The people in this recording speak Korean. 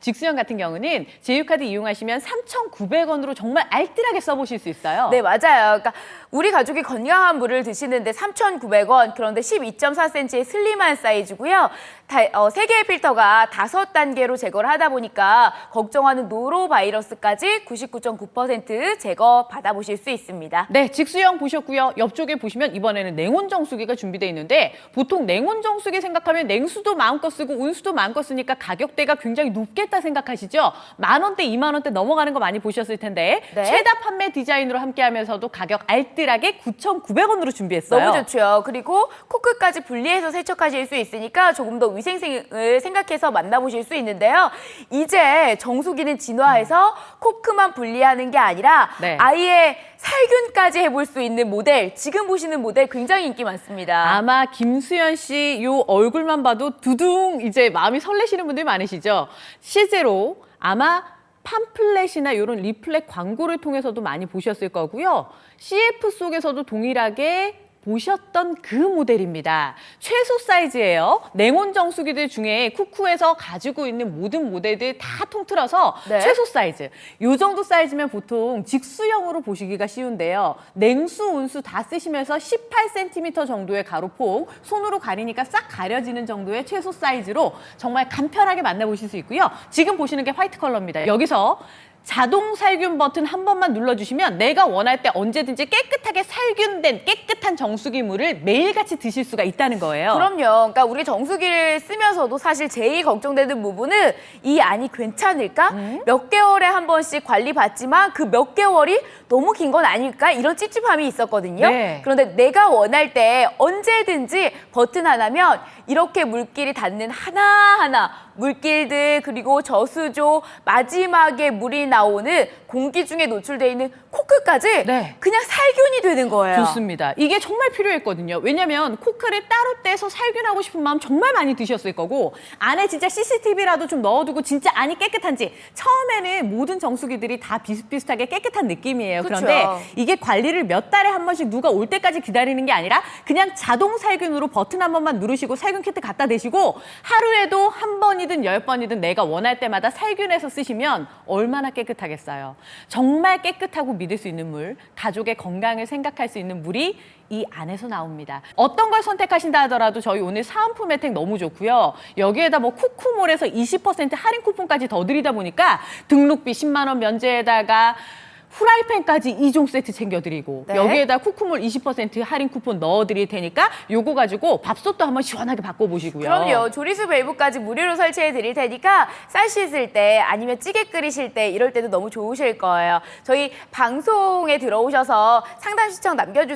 직수형 같은 경우는 제휴카드 이용하시면 3,900원으로 정말 알뜰하게 써보실 수 있어요. 네, 맞아요. 그러니까 우리 가족이 건강한 물을 드시는데 3,900원, 그런데 12.4cm의 슬림한 사이즈고요. 다, 어, 세 개의 필터가 다섯 단계로 제거를 하다 보니까 걱정하는 노로바이러스까지 99.9% 제거 받아보실 수 있습니다. 네, 직수형 보셨고요. 옆쪽에 보시면 이번에는 냉온 정수기가 준비되어 있는데 보통 냉온 정수기 생각하면 냉수도 마음껏 쓰고 온수도 마음껏 쓰니까 가격대가 굉장히 높겠다 생각하시죠? 만 원대, 이만 원대 넘어가는 거 많이 보셨을 텐데 네. 최다 판매 디자인으로 함께하면서도 가격 알뜰 하게 9,900원으로 준비했어요. 너무 좋죠. 그리고 코크까지 분리해서 세척하실 수 있으니까 조금 더 위생을 생각해서 만나보실 수 있는데요. 이제 정수기는 진화해서 코크만 분리하는 게 아니라 네. 아예 살균까지 해볼 수 있는 모델, 지금 보시는 모델 굉장히 인기 많습니다. 아마 김수현 씨 요 얼굴만 봐도 두둥 이제 마음이 설레시는 분들이 많으시죠. 실제로 아마 팜플렛이나 이런 리플렛 광고를 통해서도 많이 보셨을 거고요. CF 속에서도 동일하게 보셨던 그 모델입니다. 최소 사이즈예요. 냉온 정수기들 중에 쿠쿠에서 가지고 있는 모든 모델들 다 통틀어서 네. 최소 사이즈. 요 정도 사이즈면 보통 직수형으로 보시기가 쉬운데요. 냉수, 온수 다 쓰시면서 18cm 정도의 가로폭, 손으로 가리니까 싹 가려지는 정도의 최소 사이즈로 정말 간편하게 만나보실 수 있고요. 지금 보시는 게 화이트 컬러입니다. 여기서 자동 살균 버튼 한 번만 눌러주시면 내가 원할 때 언제든지 깨끗하게 살균된 깨끗한 정수기 물을 매일같이 드실 수가 있다는 거예요. 그럼요. 그러니까 우리 정수기를 쓰면서도 사실 제일 걱정되는 부분은 이 안이 괜찮을까? 음? 몇 개월에 한 번씩 관리 받지만 그 몇 개월이 너무 긴 건 아닐까? 이런 찝찝함이 있었거든요. 네. 그런데 내가 원할 때 언제든지 버튼 하나면 이렇게 물길이 닿는 하나하나 물길들 그리고 저수조 마지막에 물이 나오는 공기 중에 노출돼 있는 코크까지 네. 그냥 살균이 되는 거예요. 좋습니다. 이게 정말 필요했거든요. 왜냐면 코크를 따로 떼서 살균하고 싶은 마음 정말 많이 드셨을 거고 안에 진짜 CCTV라도 좀 넣어두고 진짜 안이 깨끗한지 처음에는 모든 정수기들이 다 비슷비슷하게 깨끗한 느낌이에요. 그쵸. 그런데 이게 관리를 몇 달에 한 번씩 누가 올 때까지 기다리는 게 아니라 그냥 자동 살균으로 버튼 한 번만 누르시고 살균 키트 갖다 대시고 하루에도 한 번이든 열 번이든 내가 원할 때마다 살균해서 쓰시면 얼마나 깨끗하겠어요. 정말 깨끗하고 믿을 수 있는 물, 가족의 건강을 생각할 수 있는 물이 이 안에서 나옵니다. 어떤 걸 선택하신다 하더라도 저희 오늘 사은품 혜택 너무 좋고요. 여기에다 뭐 쿠쿠몰에서 20% 할인 쿠폰까지 더 드리다 보니까 등록비 10만 원 면제에다가 후라이팬까지 2종 세트 챙겨드리고 네. 여기에다 쿠쿠몰 20% 할인 쿠폰 넣어드릴 테니까 요거 가지고 밥솥도 한번 시원하게 바꿔보시고요. 그럼요. 조리수 밸브까지 무료로 설치해 드릴 테니까 쌀 씻을 때 아니면 찌개 끓이실 때 이럴 때도 너무 좋으실 거예요. 저희 방송에 들어오셔서 상담 시청 남겨주세요.